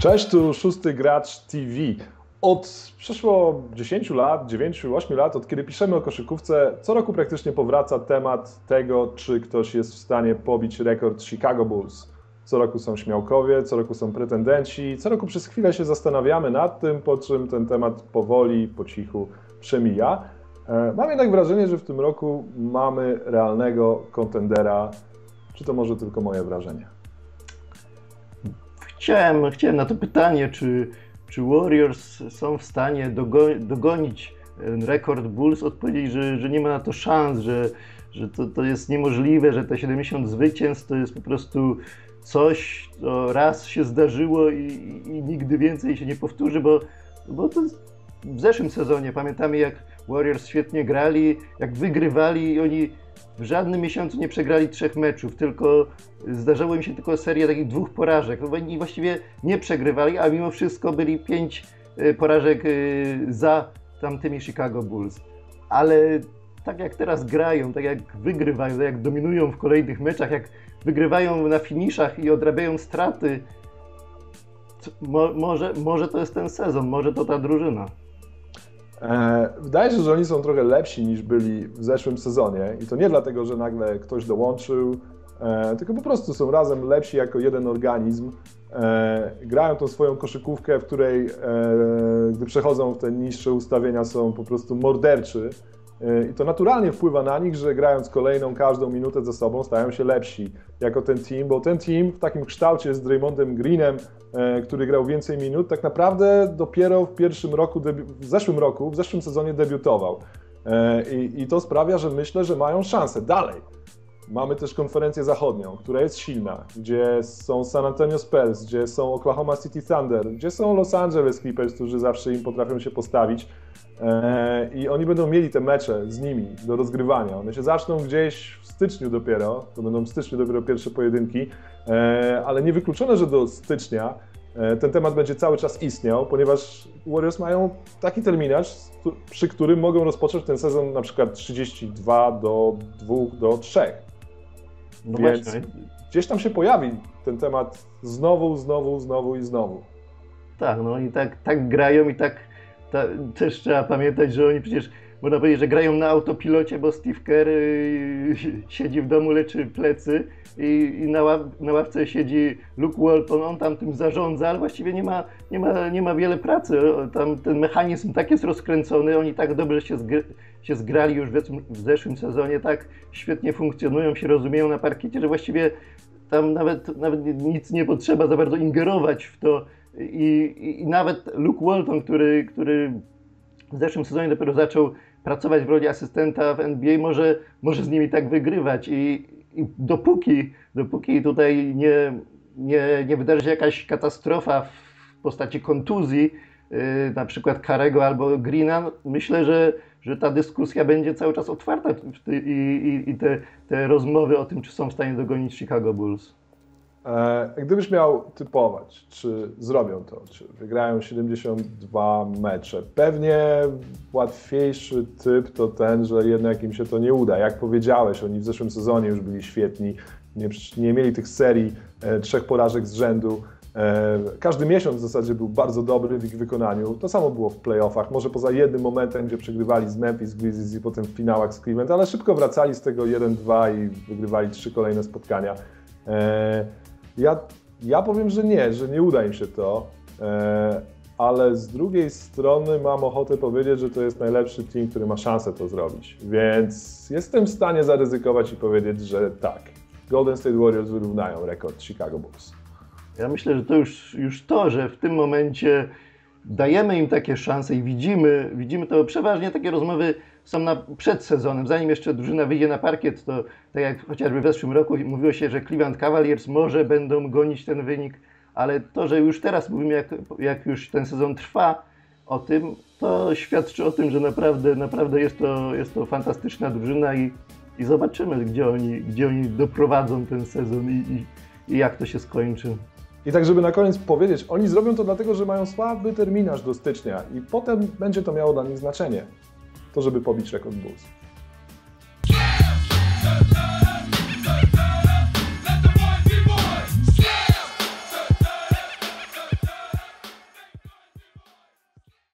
Cześć, tu szósty gracz TV. Od przeszło 10 lat, 9-8 lat, od kiedy piszemy o koszykówce, co roku praktycznie powraca temat tego, czy ktoś jest w stanie pobić rekord Chicago Bulls. Co roku są śmiałkowie, co roku są pretendenci, co roku przez chwilę się zastanawiamy nad tym, po czym ten temat powoli, po cichu przemija. E, mam jednak wrażenie, że w tym roku mamy realnego kontendera. Czy to może tylko moje wrażenie? Chciałem, chciałem na to pytanie, czy, czy Warriors są w stanie dogonić rekord Bulls, odpowiedzieć, że, że nie ma na to szans, że, że to, to jest niemożliwe, że te 70 zwycięstw to jest po prostu coś, co raz się zdarzyło i, i nigdy więcej się nie powtórzy, bo, bo to w zeszłym sezonie. Pamiętamy jak Warriors świetnie grali, jak wygrywali i oni w żadnym miesiącu nie przegrali trzech meczów, tylko zdarzało im się tylko seria takich dwóch porażek. No oni właściwie nie przegrywali, a mimo wszystko byli pięć e, porażek e, za tamtymi Chicago Bulls. Ale tak jak teraz grają, tak jak wygrywają, tak jak dominują w kolejnych meczach, jak wygrywają na finiszach i odrabiają straty, mo może, może to jest ten sezon, może to ta drużyna. E, wydaje się, że oni są trochę lepsi niż byli w zeszłym sezonie i to nie dlatego, że nagle ktoś dołączył, e, tylko po prostu są razem lepsi jako jeden organizm. E, grają tą swoją koszykówkę, w której gdy przechodzą w te niższe ustawienia są po prostu morderczy i to naturalnie wpływa na nich, że grając kolejną, każdą minutę ze sobą stają się lepsi jako ten team, bo ten team w takim kształcie z Draymondem Greenem, e, który grał więcej minut, tak naprawdę dopiero w pierwszym roku, w zeszłym roku, w zeszłym sezonie debiutował. E, I, I to sprawia, że myślę, że mają szansę dalej. Mamy też konferencję zachodnią, która jest silna, gdzie są San Antonio Spurs, gdzie są Oklahoma City Thunder, gdzie są Los Angeles Clippers, którzy zawsze im potrafią się postawić. E, I oni będą mieli te mecze z nimi do rozgrywania. One się zaczną gdzieś w styczniu dopiero, to będą w styczniu dopiero pierwsze pojedynki, e, ale niewykluczone, że do stycznia e, ten temat będzie cały czas istniał, ponieważ Warriors mają taki terminarz, przy którym mogą rozpocząć ten sezon na przykład 32 do 2 do 3. No Więc właśnie. gdzieś tam się pojawi ten temat znowu, znowu, znowu i znowu. Tak, no i tak, tak grają i tak ta, też trzeba pamiętać, że oni przecież można powiedzieć, że grają na autopilocie, bo Steve Kerr y, siedzi w domu, leczy plecy i, i na, ław, na, ławce siedzi Luke Walton, on tam tym zarządza, ale właściwie nie ma, nie ma, nie ma wiele pracy. Tam ten mechanizm tak jest rozkręcony, oni tak dobrze się, zgr się zgrali już w, w zeszłym sezonie, tak świetnie funkcjonują, się rozumieją na parkiecie, że właściwie tam nawet, nawet nic nie potrzeba za bardzo ingerować w to, i, i, nawet Luke Walton, który, który w zeszłym sezonie dopiero zaczął pracować w roli asystenta w NBA, może, może z nimi tak wygrywać. I, i dopóki, dopóki tutaj nie, nie, nie wydarzy się jakaś katastrofa w postaci kontuzji, yy, na przykład Karego albo Greena, myślę, że, że ta dyskusja będzie cały czas otwarta i, i, i te, te rozmowy o tym, czy są w stanie dogonić Chicago Bulls. E, gdybyś miał typować, czy zrobią to, czy wygrają 72 mecze, pewnie łatwiejszy typ to ten, że jednak im się to nie uda. Jak powiedziałeś, oni w zeszłym sezonie już byli świetni, nie, nie mieli tych serii e, trzech porażek z rzędu. E, każdy miesiąc w zasadzie był bardzo dobry w ich wykonaniu. To samo było w playoffach, może poza jednym momentem, gdzie przegrywali z Memphis Grizzlies i potem w finałach z Cleveland, ale szybko wracali z tego 1-2 i wygrywali trzy kolejne spotkania. Ja, ja powiem, że nie, że nie uda im się to, e, ale z drugiej strony mam ochotę powiedzieć, że to jest najlepszy team, który ma szansę to zrobić. Więc jestem w stanie zaryzykować i powiedzieć, że tak. Golden State Warriors wyrównają rekord Chicago Bulls. Ja myślę, że to już, już to, że w tym momencie dajemy im takie szanse i widzimy, widzimy to przeważnie takie rozmowy są na, przed sezonem, zanim jeszcze drużyna wyjdzie na parkiet, to tak jak chociażby w zeszłym roku mówiło się, że Cleveland Cavaliers może będą gonić ten wynik, ale to, że już teraz mówimy, jak, jak już ten sezon trwa o tym, to świadczy o tym, że naprawdę, naprawdę jest, to, jest to fantastyczna drużyna i, i zobaczymy, gdzie oni, gdzie oni doprowadzą ten sezon i, i, i jak to się skończy. I tak, żeby na koniec powiedzieć, oni zrobią to dlatego, że mają słaby terminarz do stycznia i potem będzie to miało dla nich znaczenie to żeby pobić rekord Bulls.